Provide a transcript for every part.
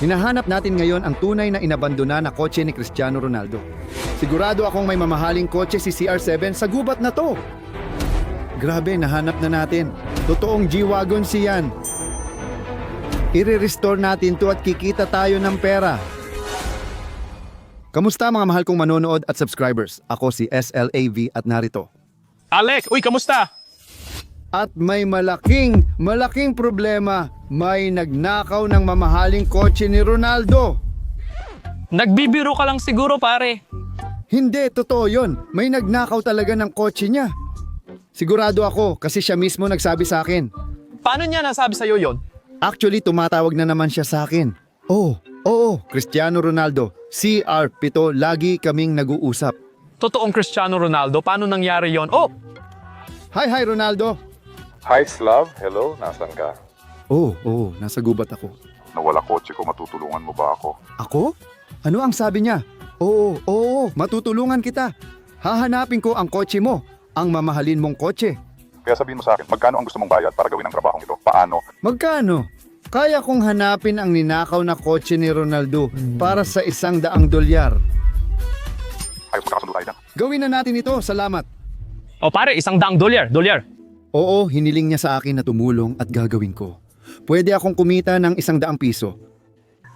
Hinahanap natin ngayon ang tunay na inabandona na kotse ni Cristiano Ronaldo. Sigurado akong may mamahaling kotse si CR7 sa gubat na to. Grabe, nahanap na natin. Totoong G-Wagon siyan. I-restore natin to at kikita tayo ng pera. Kamusta mga mahal kong manonood at subscribers? Ako si SLAV at narito. Alec, uy, kamusta? At may malaking, malaking problema. May nagnakaw ng mamahaling kotse ni Ronaldo. Nagbibiro ka lang siguro, pare. Hindi, totoo yon. May nagnakaw talaga ng kotse niya. Sigurado ako kasi siya mismo nagsabi sa akin. Paano niya nasabi sa'yo yon? Actually, tumatawag na naman siya sa akin. Oh, oo, Cristiano Ronaldo. CR7, lagi kaming nag-uusap. Totoong Cristiano Ronaldo, paano nangyari yon? Oh, Hi, hi Ronaldo. Hi Slav, hello, nasan ka? Oh, oo, nasa gubat ako. Nawala kotse ko, matutulungan mo ba ako? Ako? Ano ang sabi niya? Oo, oo, matutulungan kita. Hahanapin ko ang kotse mo, ang mamahalin mong kotse. Kaya sabihin mo sa akin, magkano ang gusto mong bayad para gawin ang trabahong ito? Paano? Magkano? Kaya kong hanapin ang ninakaw na kotse ni Ronaldo para sa isang daang dolyar. Ayos magkakasundo tayo dyan. Gawin na natin ito, salamat. oh pare, isang daang dolyar, dolyar. Oo, hiniling niya sa akin na tumulong at gagawin ko. Pwede akong kumita ng isang daang piso.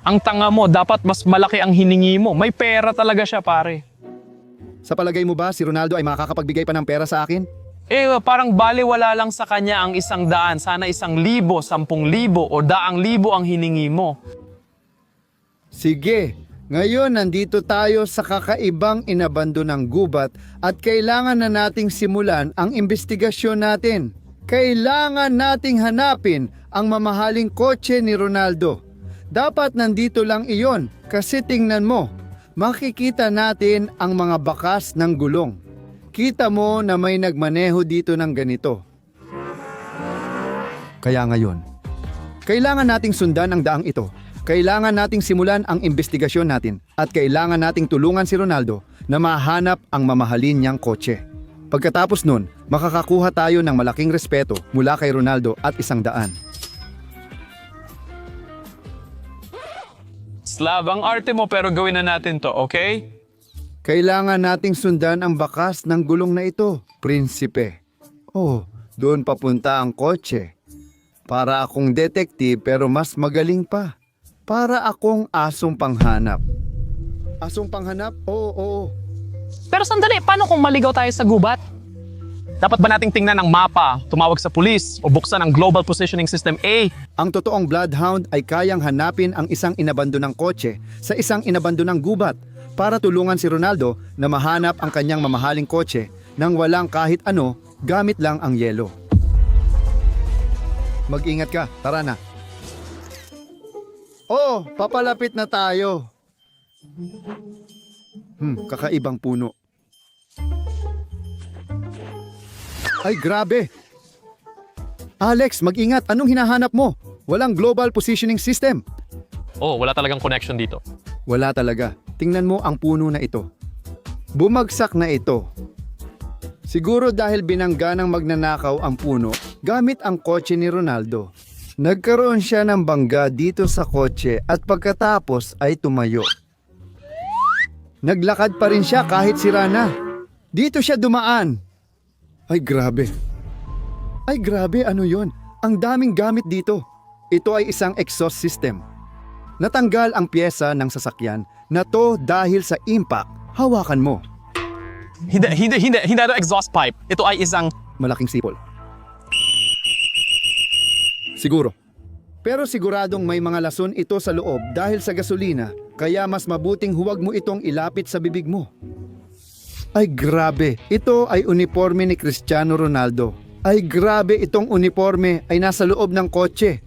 Ang tanga mo, dapat mas malaki ang hiningi mo. May pera talaga siya, pare. Sa palagay mo ba si Ronaldo ay makakapagbigay pa ng pera sa akin? Eh, parang baliwala lang sa kanya ang isang daan. Sana isang libo, sampung libo, o daang libo ang hiningi mo. Sige, ngayon nandito tayo sa kakaibang inabando ng gubat at kailangan na nating simulan ang investigasyon natin. Kailangan nating hanapin ang mamahaling kotse ni Ronaldo. Dapat nandito lang iyon kasi tingnan mo, makikita natin ang mga bakas ng gulong. Kita mo na may nagmaneho dito ng ganito. Kaya ngayon, kailangan nating sundan ang daang ito. Kailangan nating simulan ang investigasyon natin at kailangan nating tulungan si Ronaldo na mahanap ang mamahalin niyang kotse. Pagkatapos nun, makakakuha tayo ng malaking respeto mula kay Ronaldo at isang daan. Slav, ang arte mo pero gawin na natin to, okay? Kailangan nating sundan ang bakas ng gulong na ito, prinsipe. Oh, doon papunta ang kotse. Para akong detective pero mas magaling pa. Para akong asong panghanap. Asong panghanap? Oo, oo. Pero sandali, paano kung maligaw tayo sa gubat? Dapat ba nating tingnan ang mapa, tumawag sa pulis, o buksan ang Global Positioning System A? Ang totoong bloodhound ay kayang hanapin ang isang inabandonang kotse sa isang inabandonang gubat para tulungan si Ronaldo na mahanap ang kanyang mamahaling kotse nang walang kahit ano gamit lang ang yelo. Mag-ingat ka, tara na. Oh, papalapit na tayo. Hmm, kakaibang puno. Ay, grabe. Alex, mag-ingat. Anong hinahanap mo? Walang global positioning system. Oh, wala talagang connection dito. Wala talaga. Tingnan mo ang puno na ito. Bumagsak na ito. Siguro dahil binangga ng magnanakaw ang puno gamit ang kotse ni Ronaldo. Nagkaroon siya ng bangga dito sa kotse at pagkatapos ay tumayo. Naglakad pa rin siya kahit sira na. Dito siya dumaan. Ay grabe. Ay grabe, ano yon? Ang daming gamit dito. Ito ay isang exhaust system. Natanggal ang pyesa ng sasakyan na to dahil sa impact. Hawakan mo. Hindi, hindi, hindi, hindi ito exhaust pipe. Ito ay isang... Malaking sipol. Siguro. Pero siguradong may mga lason ito sa loob dahil sa gasolina, kaya mas mabuting huwag mo itong ilapit sa bibig mo. Ay grabe, ito ay uniforme ni Cristiano Ronaldo. Ay grabe, itong uniforme ay nasa loob ng kotse.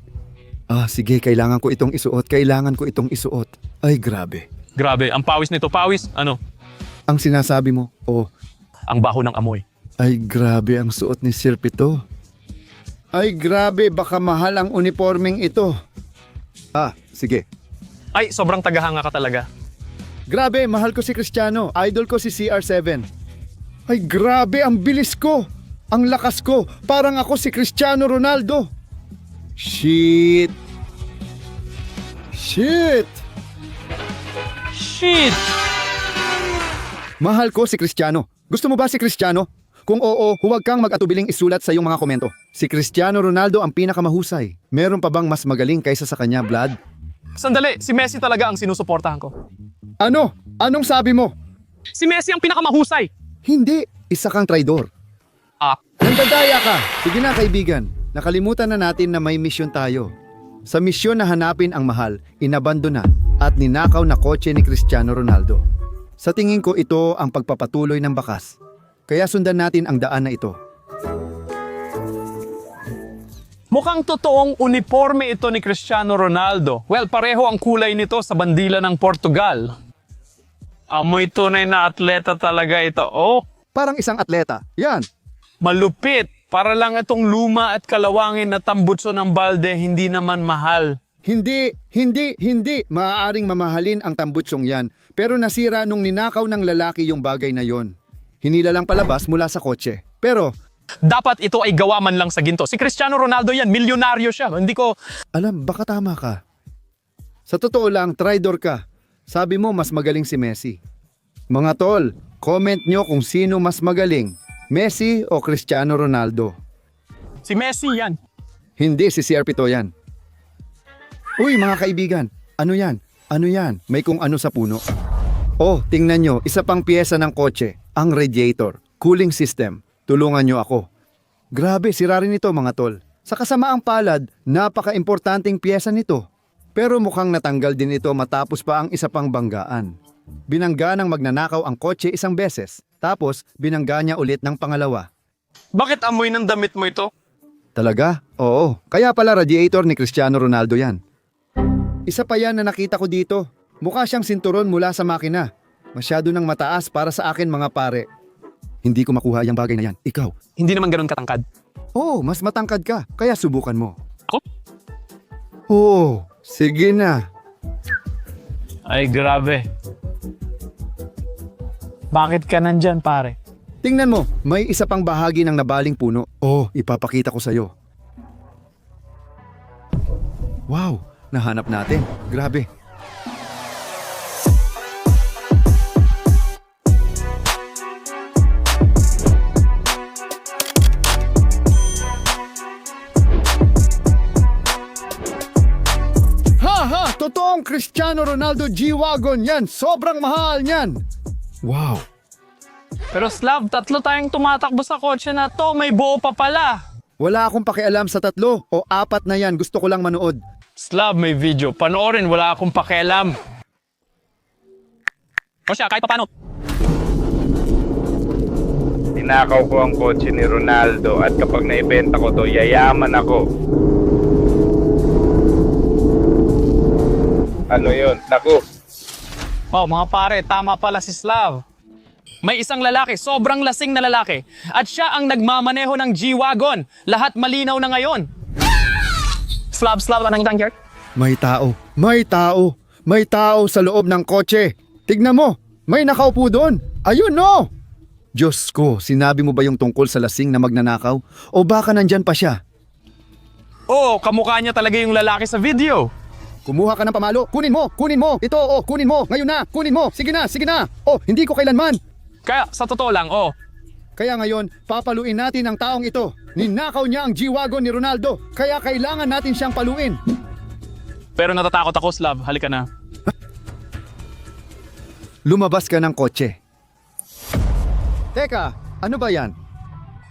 Ah, sige, kailangan ko itong isuot, kailangan ko itong isuot. Ay grabe. Grabe, ang pawis nito. Pawis, ano? Ang sinasabi mo, oh, Ang baho ng amoy. Ay grabe ang suot ni Sir Pito. Ay grabe, baka mahal ang uniforming ito. Ah, sige. Ay, sobrang tagahanga ka talaga. Grabe, mahal ko si Cristiano. Idol ko si CR7. Ay grabe, ang bilis ko. Ang lakas ko. Parang ako si Cristiano Ronaldo. Shit. Shit! Shit! Mahal ko si Cristiano. Gusto mo ba si Cristiano? Kung oo, huwag kang mag-atubiling isulat sa iyong mga komento. Si Cristiano Ronaldo ang pinakamahusay. Meron pa bang mas magaling kaysa sa kanya, Vlad? Sandali, si Messi talaga ang sinusuportahan ko. Ano? Anong sabi mo? Si Messi ang pinakamahusay! Hindi, isa kang traidor. Ah, Nandadaya ka! Sige na kaibigan, nakalimutan na natin na may misyon tayo. Sa misyon na hanapin ang mahal, inabandona at ninakaw na kotse ni Cristiano Ronaldo. Sa tingin ko ito ang pagpapatuloy ng bakas. Kaya sundan natin ang daan na ito. mukhang totoong uniforme ito ni Cristiano Ronaldo. Well, pareho ang kulay nito sa bandila ng Portugal. Amoy tunay na atleta talaga ito. Oh, Parang isang atleta. Yan. malupit. Para lang itong luma at kalawangin na tambutso ng balde, hindi naman mahal. Hindi, hindi, hindi maaaring mamahalin ang tambutsong yan. Pero nasira nung ninakaw ng lalaki yung bagay na yon. Hinila lang palabas mula sa kotse. Pero, Dapat ito ay gawa man lang sa ginto. Si Cristiano Ronaldo yan, milyonaryo siya. Hindi ko... alam, baka tama ka. Sa totoo lang, traidor ka. Sabi mo mas magaling si Messi. Mga tol, comment nyo kung sino mas magaling. Messi o Cristiano Ronaldo. Si Messi yan. Hindi si CR Pito yan. Uy mga kaibigan, ano yan? Ano yan? May kung ano sa puno. Oh, tingnan nyo, isa pang piyesa ng kotse, ang radiator, cooling system. Tulungan nyo ako. Grabe, sira rin ito mga tol. Sa kasamaang palad, napaka-importanting piyesa nito. Pero mukhang natanggal din ito matapos pa ang isa pang banggaan. Binangga ng magnanakaw ang kotse isang beses, tapos binangga niya ulit ng pangalawa. Bakit amoy ng damit mo ito? Talaga? Oo. Kaya pala radiator ni Cristiano Ronaldo yan. Isa pa yan na nakita ko dito. Mukha siyang sinturon mula sa makina. Masyado nang mataas para sa akin mga pare. Hindi ko makuha yung bagay na yan. Ikaw. Hindi naman ganun katangkad. Oo, mas matangkad ka. Kaya subukan mo. Ako? Oo, sige na. Ay, grabe. Bakit ka nandyan, pare? Tingnan mo, may isa pang bahagi ng nabaling puno. Oh, ipapakita ko sa'yo. Wow, nahanap natin. Grabe. Cristiano Ronaldo G-Wagon yan! Sobrang mahal niyan! Wow! Pero Slav, tatlo tayong tumatakbo sa kotse na to. May buo pa pala. Wala akong pakialam sa tatlo o apat na yan. Gusto ko lang manood. Slav, may video. Panoorin, wala akong pakialam. O siya, kahit pa paano. Tinakaw ko ang kotse ni Ronaldo at kapag naibenta ko to, yayaman ako. Ano yun? Naku, Oh, mga pare, tama pala si Slav. May isang lalaki, sobrang lasing na lalaki. At siya ang nagmamaneho ng G-Wagon. Lahat malinaw na ngayon. Slav, Slav, anong tangyar? May tao. May tao. May tao sa loob ng kotse. Tignan mo. May nakaupo doon. Ayun no. Diyos ko, sinabi mo ba yung tungkol sa lasing na magnanakaw? O baka nandyan pa siya? Oo, oh, kamukha niya talaga yung lalaki sa video. Kumuha ka ng pamalo. Kunin mo, kunin mo. Ito, oh, kunin mo. Ngayon na, kunin mo. Sige na, sige na. Oh, hindi ko kailanman. Kaya sa totoo lang, oh, Kaya ngayon, papaluin natin ang taong ito. Ninakaw niya ang G-Wagon ni Ronaldo. Kaya kailangan natin siyang paluin. pero natatakot ako, Slav. Halika na. Lumabas ka ng kotse. Teka, ano ba yan?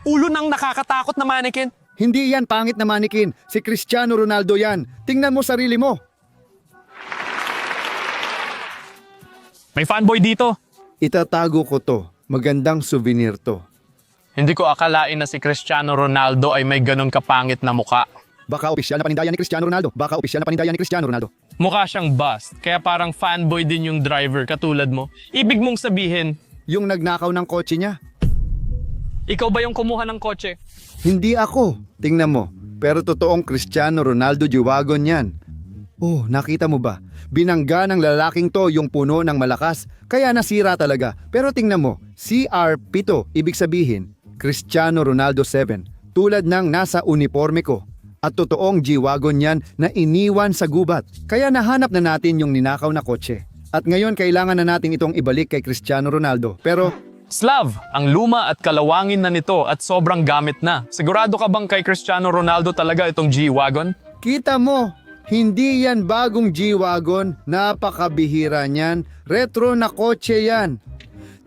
Ulo ng nakakatakot na mannequin. Hindi yan pangit na manikin. Si Cristiano Ronaldo yan. Tingnan mo sarili mo. May fanboy dito. Itatago ko to. Magandang souvenir to. Hindi ko akalain na si Cristiano Ronaldo ay may ganun kapangit na muka. Baka opisyal na panindayan ni Cristiano Ronaldo. Baka opisyal na panindayan ni Cristiano Ronaldo. Mukha siyang bust, kaya parang fanboy din yung driver katulad mo. Ibig mong sabihin, Yung nagnakaw ng kotse niya. ikaw ba yung kumuha ng kotse? Hindi ako. Tingnan mo. Pero totoong Cristiano Ronaldo G-Wagon yan. Oh, nakita mo ba? Binangga ng lalaking to yung puno ng malakas, kaya nasira talaga. Pero tingnan mo, CR7, ibig sabihin, Cristiano Ronaldo 7, tulad ng nasa uniforme ko. At totoong G-Wagon yan na iniwan sa gubat. Kaya nahanap na natin yung ninakaw na kotse. At ngayon kailangan na natin itong ibalik kay Cristiano Ronaldo. Pero Slav, ang luma at kalawangin na nito at sobrang gamit na. Sigurado ka bang kay Cristiano Ronaldo talaga itong G-Wagon? kita mo, hindi yan bagong G-Wagon. Napakabihira niyan. Retro na kotse yan.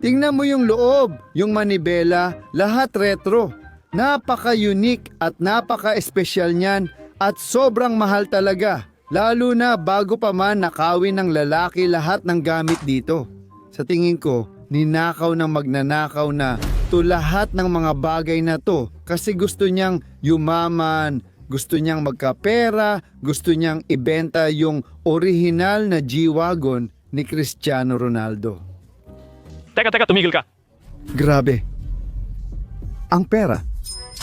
Tingnan mo yung loob, yung manibela, lahat retro. Napaka-unique at napaka-espesyal niyan at sobrang mahal talaga. Lalo na bago pa man nakawin ng lalaki lahat ng gamit dito. Sa tingin ko, ninakaw ng magnanakaw na to lahat ng mga bagay na to kasi gusto niyang yumaman, gusto niyang magkapera, gusto niyang ibenta yung original na G-Wagon ni Cristiano Ronaldo. Teka, teka, tumigil ka. Grabe. Ang pera.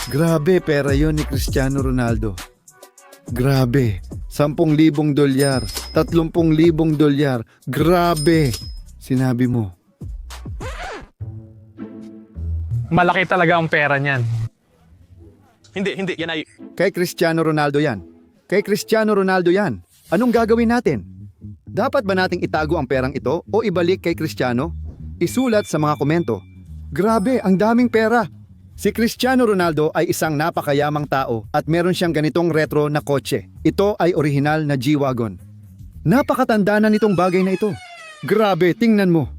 Grabe, pera yon ni Cristiano Ronaldo. Grabe. 10,000 dolyar. 30,000 dolyar. Grabe. Sinabi mo. Malaki talaga ang pera niyan. Hindi, hindi. Yan ay... Kay Cristiano Ronaldo yan. Kay Cristiano Ronaldo yan. Anong gagawin natin? Dapat ba nating itago ang perang ito o ibalik kay Cristiano? Isulat sa mga komento. Grabe, ang daming pera. Si Cristiano Ronaldo ay isang napakayamang tao at meron siyang ganitong retro na kotse. Ito ay orihinal na G-Wagon. Napakatanda na nitong bagay na ito. Grabe, tingnan mo.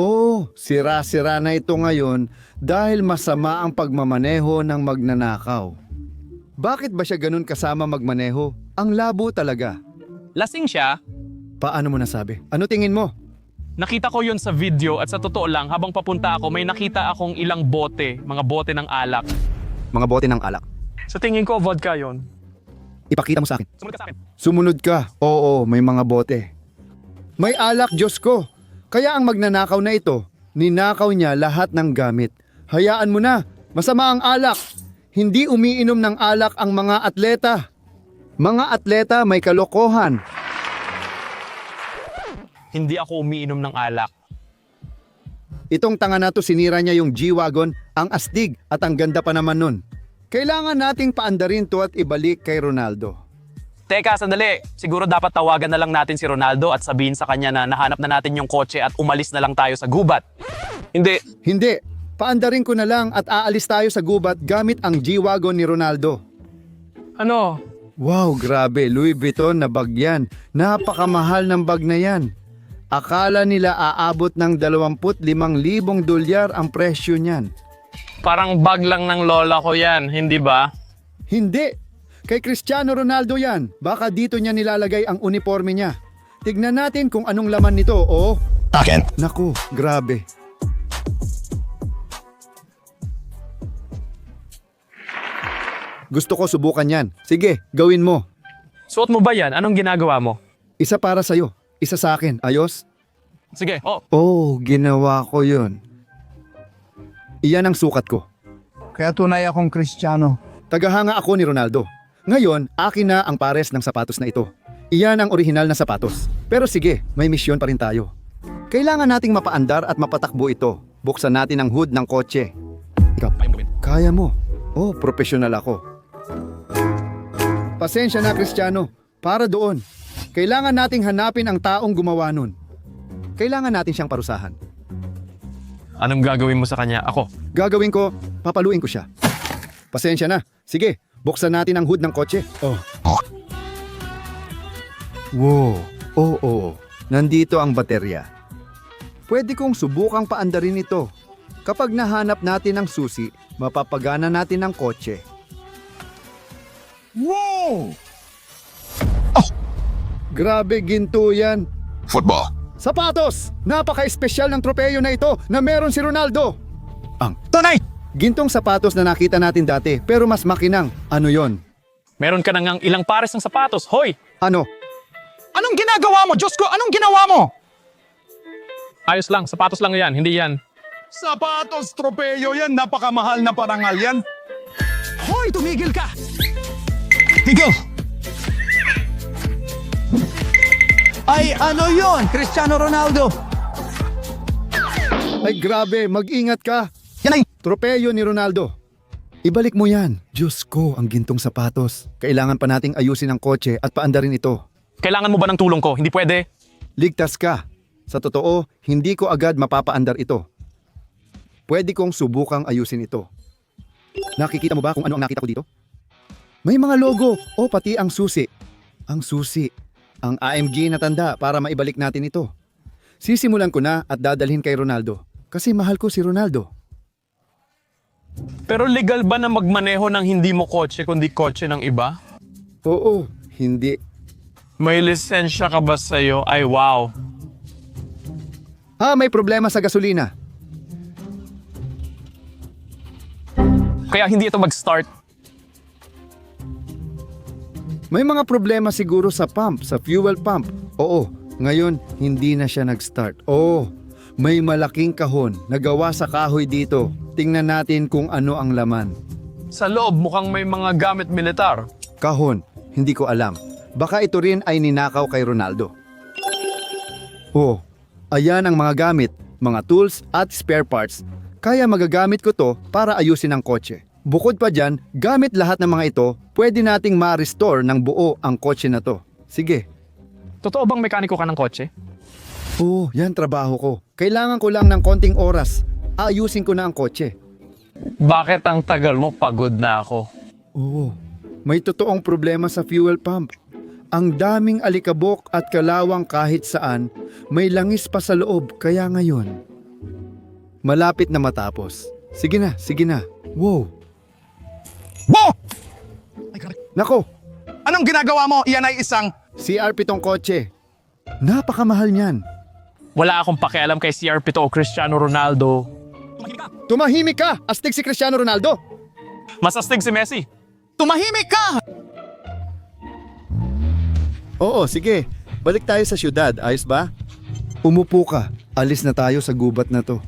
Oh, sira-sira na ito ngayon dahil masama ang pagmamaneho ng magnanakaw. Bakit ba siya ganun kasama magmaneho? Ang labo talaga. Lasing siya. Paano mo nasabi? Ano tingin mo? Nakita ko yon sa video at sa totoo lang, habang papunta ako, may nakita akong ilang bote, mga bote ng alak. Mga bote ng alak. Sa tingin ko, vodka yon. Ipakita mo sa akin. Sumunod ka sa akin. Sumunod ka. Oo, may mga bote. May alak, Diyos ko. Kaya ang magnanakaw na ito, ninakaw niya lahat ng gamit. Hayaan mo na, masama ang alak. Hindi umiinom ng alak ang mga atleta. Mga atleta may kalokohan. Hindi ako umiinom ng alak. Itong tanga na to sinira niya yung G-Wagon, ang astig at ang ganda pa naman nun. Kailangan nating paandarin to at ibalik kay Ronaldo. Teka, sandali. Siguro dapat tawagan na lang natin si Ronaldo at sabihin sa kanya na nahanap na natin yung kotse at umalis na lang tayo sa gubat. Hindi. Hindi, paandarin ko na lang at aalis tayo sa gubat gamit ang G-Wagon ni Ronaldo. Ano? Wow, grabe, Louis Vuitton na bag yan. Napakamahal ng bag na yan. Akala nila aabot ng 25,000 dolyar ang presyo niyan. Parang bag lang ng lola ko yan, hindi ba? Hindi! Kay Cristiano Ronaldo yan. Baka dito niya nilalagay ang uniforme niya. Tignan natin kung anong laman nito, oh. Akin. Naku, grabe. Gusto ko subukan yan. Sige, gawin mo. Suot mo ba yan? Anong ginagawa mo? Isa para sa'yo, isa sa akin. Ayos? Sige, oh. Oh, ginawa ko yun. Iyan ang sukat ko. Kaya tunay akong Kristiyano. Tagahanga ako ni Ronaldo. Ngayon, akin na ang pares ng sapatos na ito. Iyan ang orihinal na sapatos. Pero sige, may misyon pa rin tayo. Kailangan nating mapaandar at mapatakbo ito. Buksan natin ang hood ng kotse. Ikaw, kaya mo. Oh, profesional ako. Pasensya na, Kristiyano. Para doon. Kailangan nating hanapin ang taong gumawa nun. Kailangan natin siyang parusahan. Anong gagawin mo sa kanya? Ako. Gagawin ko, papaluin ko siya. Pasensya na. Sige, buksan natin ang hood ng kotse. Oh. Wow. Oo, oo. Nandito ang baterya. Pwede kong subukang paandarin ito. Kapag nahanap natin ang susi, mapapagana natin ang kotse. Wow! Grabe, ginto yan. Football. Sapatos! Napaka-espesyal ng tropeyo na ito na meron si Ronaldo. Ang Tunay! Gintong sapatos na nakita natin dati pero mas makinang. Ano yon? Meron ka na ngang ilang pares ng sapatos. Hoy! Ano? Anong ginagawa mo? Diyos ko, anong ginawa mo? Ayos lang, sapatos lang yan, hindi yan. Sapatos, tropeyo yan. Napakamahal na parangal yan. Hoy, tumigil ka! Tigil! Ay, ano yon? Cristiano Ronaldo! Ay grabe, mag-ingat ka. Tropeyo ni Ronaldo. Ibalik mo yan. Diyos ko, ang gintong sapatos. Kailangan pa nating ayusin ang kotse at paandarin ito. Kailangan mo ba ng tulong ko? Hindi pwede. Ligtas ka. Sa totoo, hindi ko agad mapapaandar ito. Pwede kong subukang ayusin ito. Nakikita mo ba kung ano ang nakita ko dito? May mga logo o pati ang susi. Ang susi. Ang AMG na tanda para maibalik natin ito. Sisimulan ko na at dadalhin kay Ronaldo. Kasi mahal ko si Ronaldo. Pero legal ba na magmaneho ng hindi mo kotse kundi kotse ng iba? Oo, hindi. May lisensya ka ba sa'yo? Ay wow. Ah, may problema sa gasolina. Kaya hindi ito mag-start. May mga problema siguro sa pump, sa fuel pump. Oo, ngayon hindi na siya nag-start. Oo, may malaking kahon na gawa sa kahoy dito. Tingnan natin kung ano ang laman. Sa loob mukhang may mga gamit militar. Kahon, hindi ko alam. Baka ito rin ay ninakaw kay Ronaldo. Oh, ayan ang mga gamit, mga tools at spare parts. Kaya magagamit ko to para ayusin ang kotse. Bukod pa dyan, gamit lahat ng mga ito, pwede nating ma-restore ng buo ang kotse na to. Sige, Totoo bang mekaniko ka ng kotse? Oo, yan trabaho ko. Kailangan ko lang ng konting oras. Ayusin ko na ang kotse. Bakit ang tagal mo? Pagod na ako. Oo, may totoong problema sa fuel pump. Ang daming alikabok at kalawang kahit saan, may langis pa sa loob kaya ngayon. Malapit na matapos. Sige na, sige na. Wow. Bo! Nako, Anong ginagawa mo? Iyan ay isang... CR7 tong kotse. Napakamahal niyan. Wala akong pakialam kay CR7 o Cristiano Ronaldo. Tumahimik ka! Astig si Cristiano Ronaldo! Mas astig si Messi. Tumahimik ka! Oo, sige. Balik tayo sa syudad, ayos ba? Umupo ka. Alis na tayo sa gubat na to.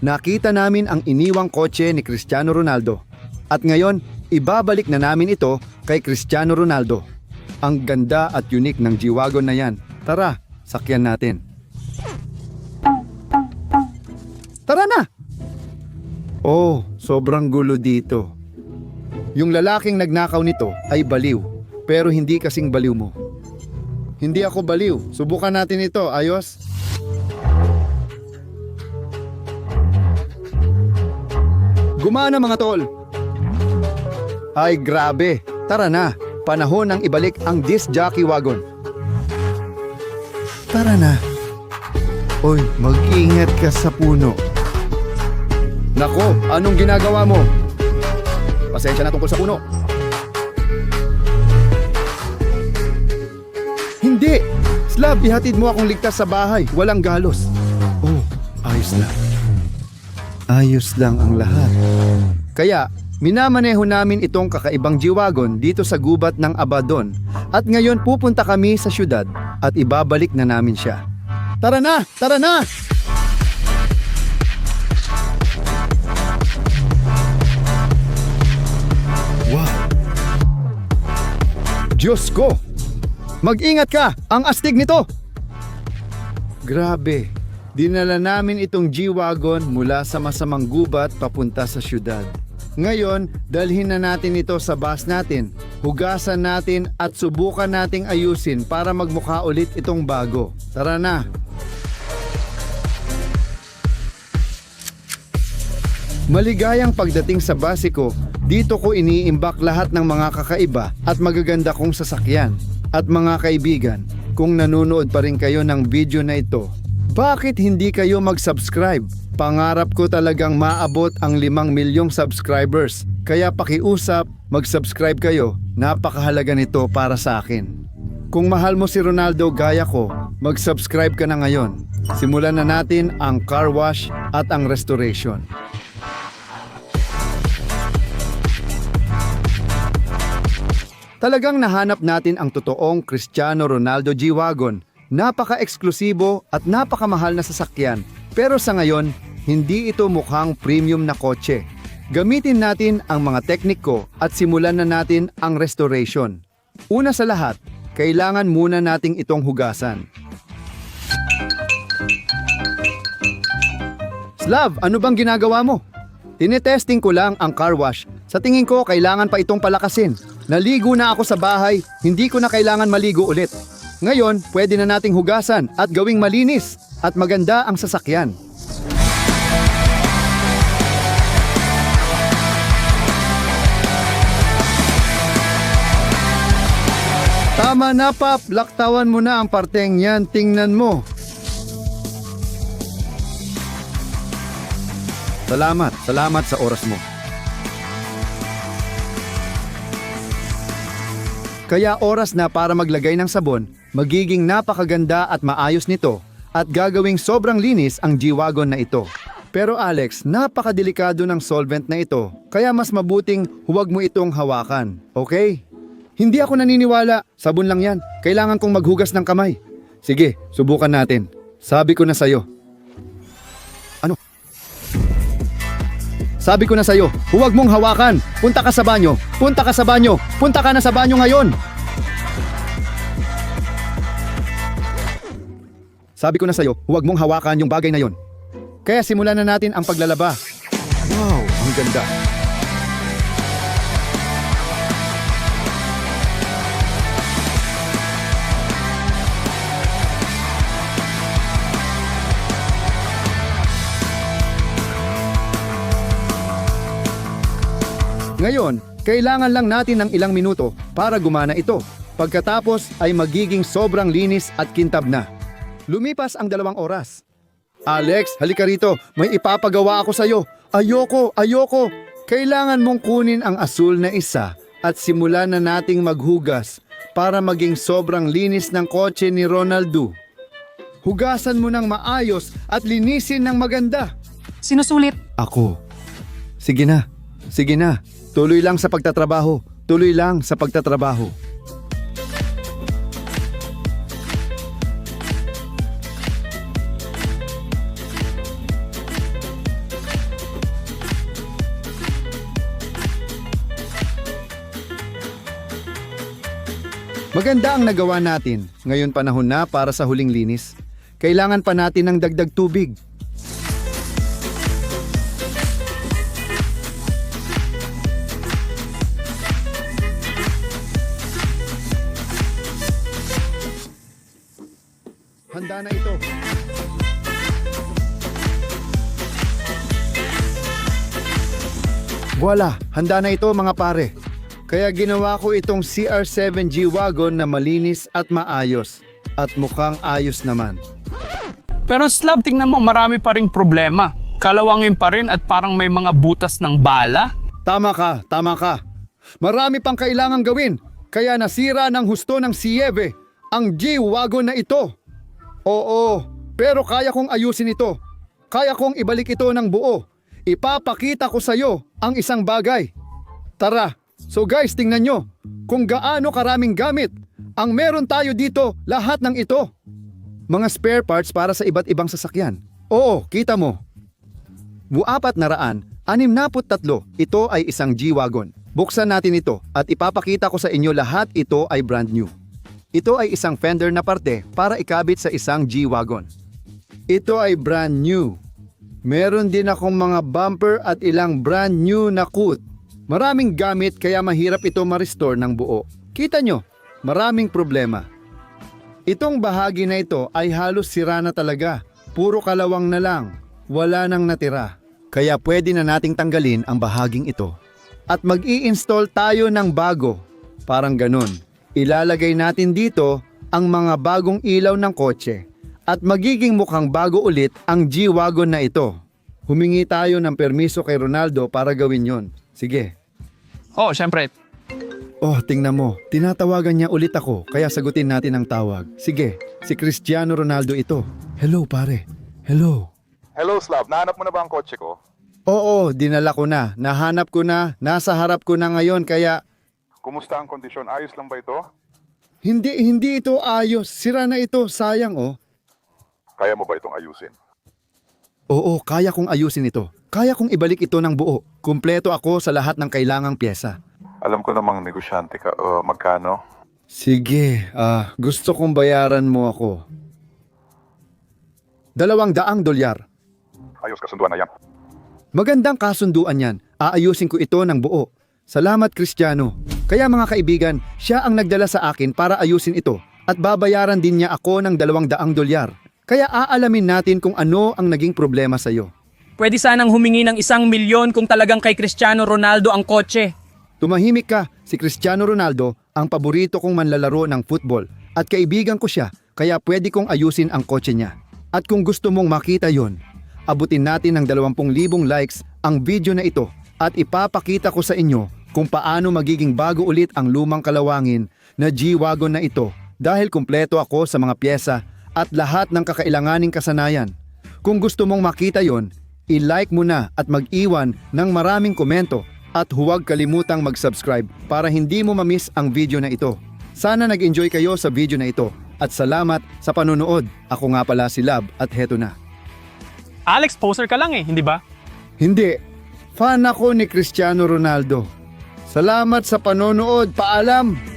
Nakita namin ang iniwang kotse ni Cristiano Ronaldo. At ngayon, ibabalik na namin ito kay Cristiano Ronaldo. Ang ganda at unique ng G-Wagon na yan. Tara, sakyan natin. Tara na! Oh, sobrang gulo dito. Yung lalaking nagnakaw nito ay baliw, pero hindi kasing baliw mo. Hindi ako baliw. Subukan natin ito. Ayos? Gumana mga tol. Ay grabe. Tara na. Panahon ng ibalik ang disc jockey wagon. Tara na. Oy, mag-ingat ka sa puno. Nako, anong ginagawa mo? Pasensya na tungkol sa puno. Hindi! Slav, ihatid mo akong ligtas sa bahay. Walang galos. Oh, ayos lang. Ayos lang ang lahat. Kaya, minamaneho namin itong kakaibang G-Wagon dito sa gubat ng Abaddon at ngayon pupunta kami sa syudad at ibabalik na namin siya. Tara na! Tara na! Diyos ko! Mag-ingat ka! Ang astig nito! Grabe, dinala namin itong G-Wagon mula sa masamang gubat papunta sa syudad. Ngayon, dalhin na natin ito sa bus natin. Hugasan natin at subukan nating ayusin para magmukha ulit itong bago. Tara na! Maligayang pagdating sa basiko, dito ko iniimbak lahat ng mga kakaiba at magaganda kong sasakyan. At mga kaibigan, kung nanonood pa rin kayo ng video na ito, bakit hindi kayo mag-subscribe? Pangarap ko talagang maabot ang 5 milyong subscribers. Kaya pakiusap, mag-subscribe kayo. Napakahalaga nito para sa akin. Kung mahal mo si Ronaldo gaya ko, mag-subscribe ka na ngayon. Simulan na natin ang car wash at ang restoration. Talagang nahanap natin ang totoong Cristiano Ronaldo G-Wagon. Napaka-eksklusibo at napakamahal na sasakyan. Pero sa ngayon, hindi ito mukhang premium na kotse. Gamitin natin ang mga tekniko at simulan na natin ang restoration. Una sa lahat, kailangan muna nating itong hugasan. Slav, ano bang ginagawa mo? Tinetesting ko lang ang car wash Sa tingin ko, kailangan pa itong palakasin. Naligo na ako sa bahay, hindi ko na kailangan maligo ulit. Ngayon, pwede na nating hugasan at gawing malinis at maganda ang sasakyan. Tama na, Pap. Laktawan mo na ang parteng yan. Tingnan mo. Salamat. Salamat sa oras mo. Kaya oras na para maglagay ng sabon, magiging napakaganda at maayos nito at gagawing sobrang linis ang G-Wagon na ito. Pero Alex, napakadelikado ng solvent na ito, kaya mas mabuting huwag mo itong hawakan, okay? Hindi ako naniniwala, sabon lang yan. Kailangan kong maghugas ng kamay. Sige, subukan natin. Sabi ko na sa'yo. Sabi ko na sa'yo, huwag mong hawakan. Punta ka sa banyo. Punta ka sa banyo. Punta ka na sa banyo ngayon. Sabi ko na sa'yo, huwag mong hawakan yung bagay na yon. Kaya simulan na natin ang paglalaba. Wow, ang ganda. Ngayon, kailangan lang natin ng ilang minuto para gumana ito. Pagkatapos ay magiging sobrang linis at kintab na. Lumipas ang dalawang oras. Alex, halika rito. May ipapagawa ako sa'yo. Ayoko, ayoko. Kailangan mong kunin ang asul na isa at simulan na nating maghugas para maging sobrang linis ng kotse ni Ronaldo. Hugasan mo ng maayos at linisin ng maganda. Sinusulit. Ako. Sige na. Sige na. Tuloy lang sa pagtatrabaho. Tuloy lang sa pagtatrabaho. Maganda ang nagawa natin. Ngayon panahon na para sa huling linis. Kailangan pa natin ng dagdag tubig. Voila, handa na ito mga pare. Kaya ginawa ko itong CR7 G-Wagon na malinis at maayos. At mukhang ayos naman. Pero Slav, tingnan mo, marami pa ring problema. Kalawangin pa rin at parang may mga butas ng bala. Tama ka, tama ka. Marami pang kailangang gawin. Kaya nasira ng husto ng Sieve ang G-Wagon na ito. Oo, pero kaya kong ayusin ito. Kaya kong ibalik ito ng buo. Ipapakita ko sa iyo ang isang bagay. Tara, so guys tingnan nyo kung gaano karaming gamit ang meron tayo dito lahat ng ito. Mga spare parts para sa iba't ibang sasakyan. Oo, kita mo. Buapat na raan, anim tatlo, ito ay isang G-Wagon. Buksan natin ito at ipapakita ko sa inyo lahat ito ay brand new. Ito ay isang fender na parte para ikabit sa isang G-Wagon. Ito ay brand new. Meron din akong mga bumper at ilang brand new na kut. Maraming gamit kaya mahirap ito ma-restore ng buo. Kita nyo, maraming problema. Itong bahagi na ito ay halos sira na talaga. Puro kalawang na lang. Wala nang natira. Kaya pwede na nating tanggalin ang bahaging ito. At mag install tayo ng bago. Parang ganun. Ilalagay natin dito ang mga bagong ilaw ng kotse. At magiging mukhang bago ulit ang G-Wagon na ito. Humingi tayo ng permiso kay Ronaldo para gawin yon. Sige, Oh, syempre. Oh, tingnan mo. Tinatawagan niya ulit ako, kaya sagutin natin ang tawag. Sige, si Cristiano Ronaldo ito. Hello, pare. Hello. Hello, Slav. Nahanap mo na ba ang kotse ko? Oo, dinala ko na. Nahanap ko na. Nasa harap ko na ngayon, kaya... Kumusta ang kondisyon? Ayos lang ba ito? Hindi, hindi ito ayos. Sira na ito. Sayang, oh. Kaya mo ba itong ayusin? Oo, kaya kong ayusin ito. Kaya kong ibalik ito ng buo. Kumpleto ako sa lahat ng kailangang pyesa. Alam ko namang negosyante ka. Uh, magkano? Sige, ah, gusto kong bayaran mo ako. Dalawang daang dolyar. Ayos, kasunduan na yan. Magandang kasunduan yan. Aayusin ko ito ng buo. Salamat Kristiyano. Kaya mga kaibigan, siya ang nagdala sa akin para ayusin ito at babayaran din niya ako ng dalawang daang dolyar. Kaya aalamin natin kung ano ang naging problema sa iyo. Pwede sanang humingi ng isang milyon kung talagang kay Cristiano Ronaldo ang kotse. Tumahimik ka, si Cristiano Ronaldo ang paborito kong manlalaro ng football at kaibigan ko siya kaya pwede kong ayusin ang kotse niya. At kung gusto mong makita yon, abutin natin ng 20,000 likes ang video na ito at ipapakita ko sa inyo kung paano magiging bago ulit ang lumang kalawangin na G-Wagon na ito dahil kumpleto ako sa mga pyesa at lahat ng kakailanganing kasanayan. Kung gusto mong makita yon, i-like mo na at mag-iwan ng maraming komento at huwag kalimutang mag-subscribe para hindi mo mamiss ang video na ito. Sana nag-enjoy kayo sa video na ito at salamat sa panonood. Ako nga pala si Lab at heto na. Alex, poser ka lang eh, hindi ba? Hindi, fan ako ni Cristiano Ronaldo. Salamat sa panonood. Paalam!